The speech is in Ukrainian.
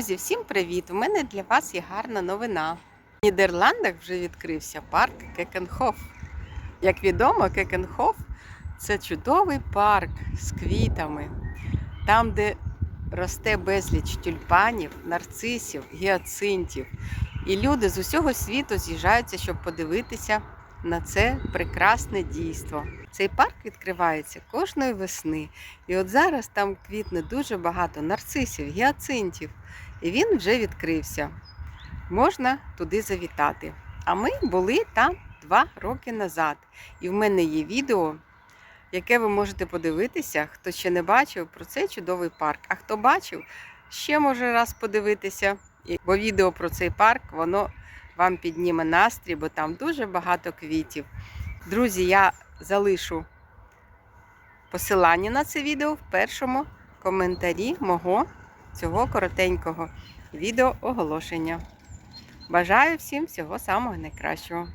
Друзі, всім привіт! У мене для вас є гарна новина. В Нідерландах вже відкрився парк Кекенхоф. Як відомо, Кекенхоф це чудовий парк з квітами, там, де росте безліч тюльпанів, нарцисів, гіацинтів. І люди з усього світу з'їжджаються, щоб подивитися на це прекрасне дійство. Цей парк відкривається кожної весни. І от зараз там квітне дуже багато нарцисів, гіацинтів. І він вже відкрився. Можна туди завітати. А ми були там два роки назад. І в мене є відео, яке ви можете подивитися, хто ще не бачив про цей чудовий парк. А хто бачив, ще може раз подивитися. Бо відео про цей парк, воно вам підніме настрій, бо там дуже багато квітів. Друзі, я залишу посилання на це відео в першому коментарі мого цього коротенького відео оголошення. Бажаю всім всього самого найкращого.